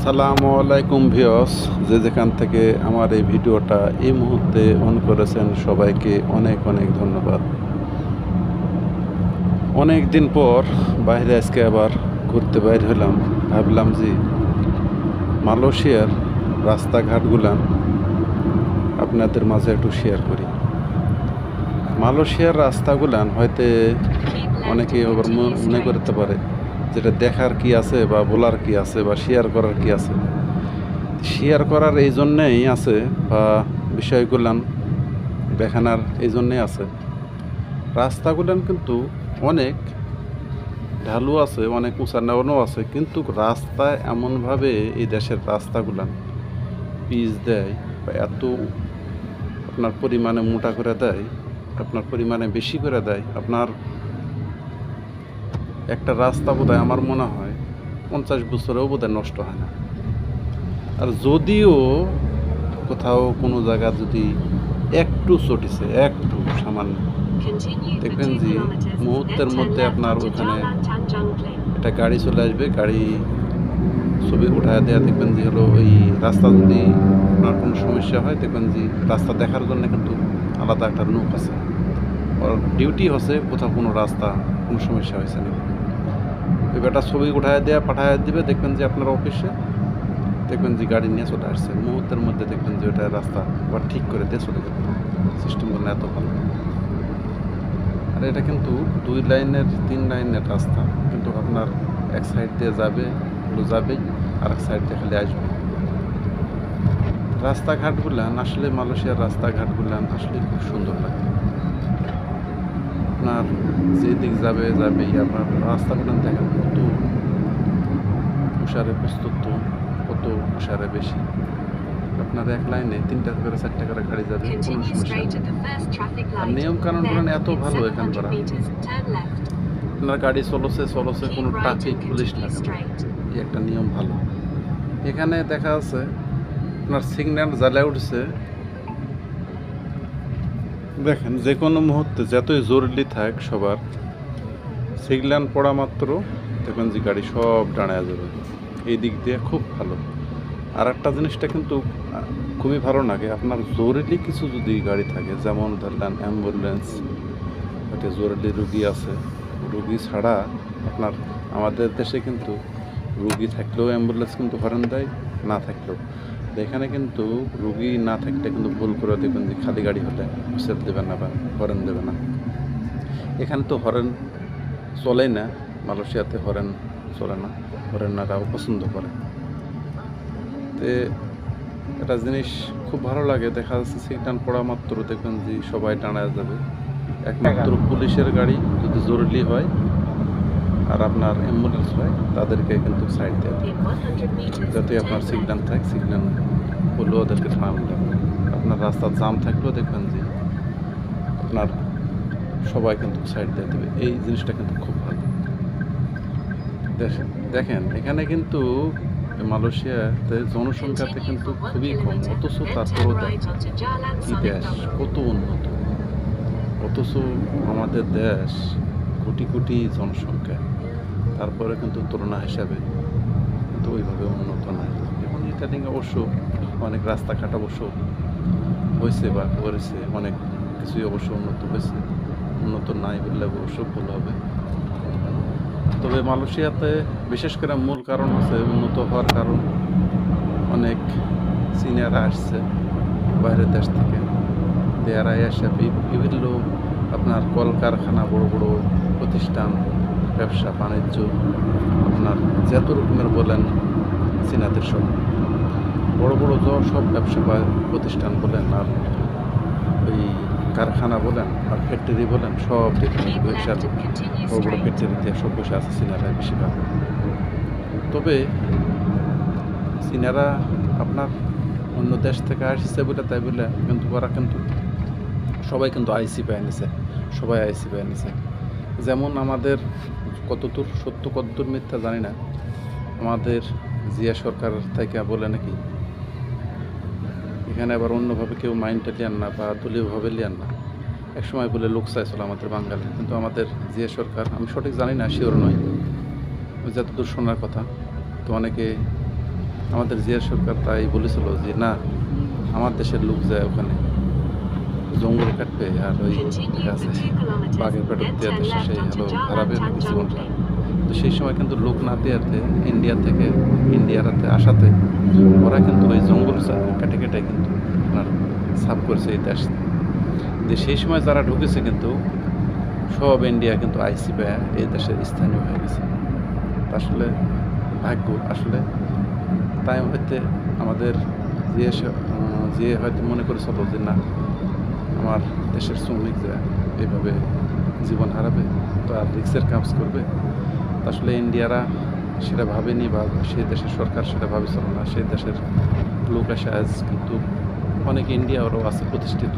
আসসালামু আলাইকুম ভিওস যে যেখান থেকে আমার এই ভিডিওটা এই মুহূর্তে অন করেছেন, সবাইকে অনেক অনেক ধন্যবাদ। অনেক দিন পর বাইরে আজকে আবার ঘুরতে বাইর হলাম। ভাবলাম যে মালয়েশিয়ার রাস্তাঘাটগুলান আপনাদের মাঝে একটু শেয়ার করি। মালয়েশিয়ার রাস্তাগুলান হয়তো অনেকে আবার মনে করতে পারে। যেটা দেখার কি আছে বা বলার কি আছে বা শেয়ার করার কি আছে? শেয়ার করার এই জন্যেই আছে বা বিষয়গুলান দেখানার এই জন্যেই আছে। রাস্তাগুলান কিন্তু অনেক ঢালু আছে, অনেক উঁচা নেওয়ানো আছে, কিন্তু রাস্তায় এমনভাবে এই দেশের রাস্তাগুলান পিচ দেয় বা এত আপনার পরিমাণে মোটা করে দেয়, আপনার পরিমাণে বেশি করে দেয়, আপনার একটা রাস্তা বোধহয় আমার মনে হয় পঞ্চাশ বছরেও বোধহয় নষ্ট হয় না। আর যদিও কোথাও কোনো জায়গা যদি একটু চটিছে একটু সামান্য। দেখবেন যে মুহূর্তের মধ্যে আপনার ওখানে একটা গাড়ি চলে আসবে গাড়ি ছবি উঠায় দেওয়া দেখবেন যে হলো ওই রাস্তা যদি আপনার কোনো সমস্যা হয় দেখবেন যে রাস্তা দেখার জন্য কিন্তু আলাদা একটা লোক আছে। ওর ডিউটি হচ্ছে কোথাও কোনো রাস্তা কোনো সমস্যা হয়েছে নাকি? ওই বেটা ছবি উঠায় দেওয়া পাঠায় দিবে, দেখবেন যে আপনার অফিসে, দেখবেন যে গাড়ি নিয়ে চলে আসছে। মুহূর্তের মধ্যে দেখবেন যে ওটা রাস্তা আবার ঠিক করে দিয়ে চলে যাবে সিস্টেম করলে এত ভালো। আর এটা কিন্তু দুই লাইনের, তিন লাইনের রাস্তা। কিন্তু আপনার এক সাইড দিয়ে যাবে হলো যাবেই, আর এক সাইড দিয়ে খালি আসবে। রাস্তাঘাটগুলান আসলে মালয়েশিয়ার রাস্তাঘাটগুলান আসলে খুব সুন্দর লাগে। আপনার যে দিক যাবে, যাবেই। আপনার রাস্তাগুলান দেখেন। কত উষারে প্রস্তুত কত উষারে বেশি? আপনার এক লাইনে তিনটা করে চারটা করে গাড়ি যাবে কোনো সমস্যা আর নিয়ম কানুন এত ভালো এখানকার। আপনার গাড়ি চলছে চলছে কোনো ট্রাফিক পুলিশ না। এই একটা নিয়ম ভালো। এখানে দেখা আছে আপনার সিগন্যাল জ্বালা উঠছে। দেখেন যে কোনো মুহূর্তে যতই জরুরি থাক সবার সিগন্যাল পড়া মাত্র দেখবেন যে গাড়ি সব দাঁড়ায় যাবে এই দিক দিয়ে খুব ভালো। আর একটা জিনিসটা কিন্তু খুবই ভালো লাগে। আপনার জরুরি কিছু যদি গাড়ি থাকে, যেমন ধরলেন অ্যাম্বুলেন্স একটা জরুরি রুগী আছে। রুগী ছাড়া আপনার, আমাদের দেশে কিন্তু রুগী থাকলেও অ্যাম্বুলেন্স কিন্তু হরেন দেয়, না থাকলেও। এখানে কিন্তু রুগী না থাকলে কিন্তু ভুল করে দেখবেন যে খালি গাড়ি হলে হুসেল দেবে না বা হরেন দেবে না। এখানে তো হরেন চলে না। মালয়েশিয়াতে হরেন চলে না হরেনারাও পছন্দ করে। তে একটা জিনিস খুব ভালো লাগে দেখা যাচ্ছে সিগন্যাল পড়া মাত্র দেখবেন যে সবাই টানায় যাবে। একমাত্র পুলিশের গাড়ি যদি জরুরি হয় আর আপনার অ্যাম্বুলেন্স হয় তাদেরকে কিন্তু সাইড দেওয়া হয়। যাতে আপনার সিগন্যাল থাকে সিগন্যাল হলেও ওদেরকে থামানো যাবে আপনার রাস্তার জাম থাকলেও দেখবেন যে আপনার সবাই কিন্তু সাইড দিয়ে দেবে। এই জিনিসটা কিন্তু খুব দেখেন এখানে কিন্তু মালয়েশিয়াতে জনসংখ্যাতে কিন্তু খুবই কম, অথচ তারপরও কি দেশ, কত উন্নত। অথচ আমাদের দেশ কোটি কোটি জনসংখ্যা, তারপরে কিন্তু তুলনা হিসাবে কিন্তু ওইভাবে উন্নত নাই। এখন ইত্যাদি অবশ্য অনেক রাস্তাঘাট অবশ্য হয়েছে বা করেছে, অনেক কিছুই অবশ্য উন্নত হয়েছে। উন্নত নাই বললে অবশ্য ভুল হবে। তবে মালয়েশিয়াতে বিশেষ করে মূল কারণ হচ্ছে উন্নত হওয়ার কারণ অনেক সিনিয়ররা আসছে বাইরের দেশ থেকে। দেয়ারা এসে বি- বিভিন্ন আপনার কলকারখানা, বড় বড় প্রতিষ্ঠান, ব্যবসা, বাণিজ্য, আপনার যত রকমের বলেন চীনাদের সব। বড় বড় সব ব্যবসা বা প্রতিষ্ঠান বলেন আর ওই কারখানা বলেন আর ফ্যাক্টরি বলেন সব যেখানে ফ্যাক্টরিতে সব বসে আছে চীনারা বেশিরভাগ। তবে সিনারা আপনার অন্য দেশ থেকে আসছে বলে তাই বলে কিন্তু ওরা কিন্তু সবাই কিন্তু আইসি পেয়ে নিছে সবাই আইসি পেয়ে নিছে। যেমন আমাদের কতদূর সত্য কতদূর মিথ্যা জানি না। আমাদের জিয়া সরকার থেকে বলে নাকি এখানে আবার অন্যভাবে কেউ মাইন্ডটা লিয়ান না বা দলীয়ভাবে লিয়ান না। একসময় বলে লোক চাইছিল আমাদের বাঙালি কিন্তু আমাদের জিয়া সরকার আমি সঠিক জানি না শিওর নয়। ওই যতদূর শোনার কথা তো অনেকে আমাদের জিয়া সরকার তাই বলেছিল যে না আমার দেশের লোক যায় ওখানে। জঙ্গল কাটবে আর ওই দেখা আছে বাঘের দিয়ে দেশে সেই হলো নাকি জীবনটা? তো সেই সময় কিন্তু লোক না দেওয়াতে ইন্ডিয়া থেকে ইন্ডিয়ারাতে আসাতে ওরা কিন্তু ওই জঙ্গল কেটে কেটে কিন্তু আপনার সাফ করেছে এই দেশ। যে সেই সময় যারা ঢুকেছে কিন্তু সব ইন্ডিয়া কিন্তু আইসি পায় এই দেশের স্থানীয় হয়ে গেছে। আসলে ভাগ্য, আসলে তাই হয়তো আমাদের যে যে হয়তো মনে করেছিল যে না, আমার দেশের শ্রমিক এভাবে জীবন হারাবে, তো আর রিক্সের কাজ করবে। আসলে ইন্ডিয়ারা সেটা ভাবেনি বা সেই দেশের সরকার সেটা ভাবেছিল না। সেই দেশের লোক আসে আজ কিন্তু অনেক ইন্ডিয়ারও আছে প্রতিষ্ঠিত।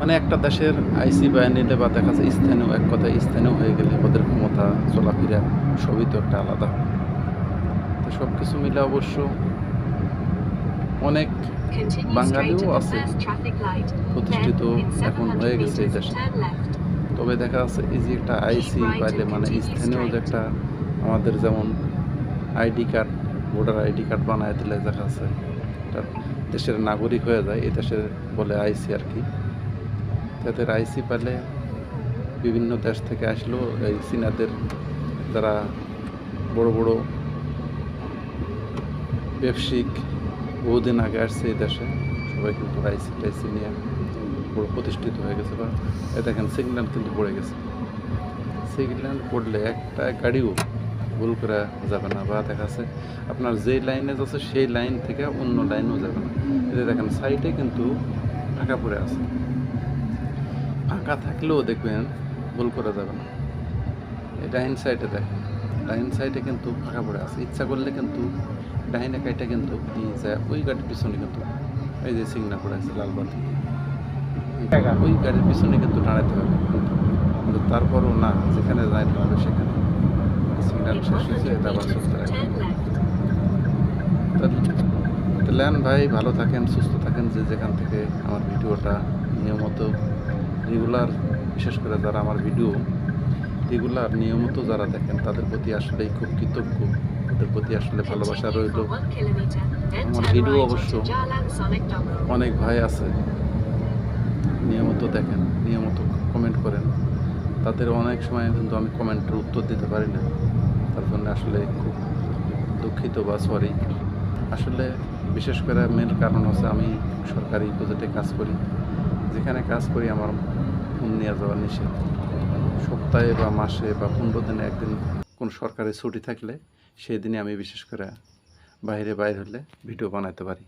মানে একটা দেশের আইসি নিলে বা দেখা যাচ্ছে স্থানীয় এক কথায় স্থানীয় হয়ে গেলে ওদের ক্ষমতা চলাফেরা সবই তো একটা আলাদা। তো সব কিছু মিলে অবশ্য অনেক বাঙালিও আছে প্রতিষ্ঠিত এখন হয়ে গেছে এই দেশে। তবে দেখা যাচ্ছে এই যে একটা আইসি পাইলে মানে স্থানীয় যে একটা আমাদের যেমন ID card voter ID card বানায় দিলে দেখা যাচ্ছে দেশের নাগরিক হয়ে যায় এই দেশের বলে আইসি আর কি। তাদের আইসি পেলে বিভিন্ন দেশ থেকে আসলো এই চীনাদের যারা বড় বড় ব্যবসায়িক বহুদিন আগে আসছে এই দেশে সবাই কিন্তু আইসি টাইসি নিয়ে। বড় প্রতিষ্ঠিত হয়ে গেছে বা এ দেখেন সিগন্যাল কিন্তু পড়ে গেছে। সিগন্যাল পড়লে একটা গাড়িও ভুল করে যাবে না বা দেখা যাচ্ছে আপনার যে লাইনে যাচ্ছে সেই লাইন থেকে অন্য লাইনেও যাবে না। এতে দেখেন সাইডে কিন্তু ফাঁকা পড়ে আছে। ফাঁকা থাকলেও দেখবেন ভুল করা যাবে না। এই ডাইন সাইডে দেখেন, ডাইন সাইডে কিন্তু ফাঁকা পড়ে আছে। ইচ্ছা করলে কিন্তু ডাইনে কাইটা কিন্তু ওই গাড়ির পিছনে কিন্তু এই যে সিগনাল পড়ে আছে লাল বাতি। ওই গাড়ির পিছনে কিন্তু দাঁড়াতে হবে। কিন্তু তারপরও না যেখানে দাঁড়াতে হবে সেখানে। সিগন্যাল শেষ হয়েছে এটা আবার সুস্থ রাখবে লেন ভাই ভালো থাকেন সুস্থ থাকেন যে যেখান থেকে আমার ভিডিওটা নিয়মিত রেগুলার বিশেষ করে যারা আমার ভিডিও রেগুলার নিয়মিত যারা দেখেন তাদের প্রতি আসলেই খুব কৃতজ্ঞ। তাদের প্রতি আসলে ভালোবাসা রইল। আমার ভিডিও অবশ্য অনেক ভাই আছে। নিয়মিত দেখেন, নিয়মিত কমেন্ট করেন। তাদের অনেক সময় কিন্তু আমি কমেন্টের উত্তর দিতে পারি না। তার জন্য আসলে খুব দুঃখিত বা সরি আসলে বিশেষ করে মেন কারণ হচ্ছে আমি সরকারি প্রজেক্টে কাজ করি। যেখানে কাজ করি আমার ফোন নিয়ে যাওয়া নিষেধ। সপ্তাহে বা মাসে বা পনেরো দিনে একদিন কোন সরকারি ছুটি থাকলে সেই দিনে আমি বিশেষ করে বাইরে বাইরে হলে ভিডিও বানাতে পারি।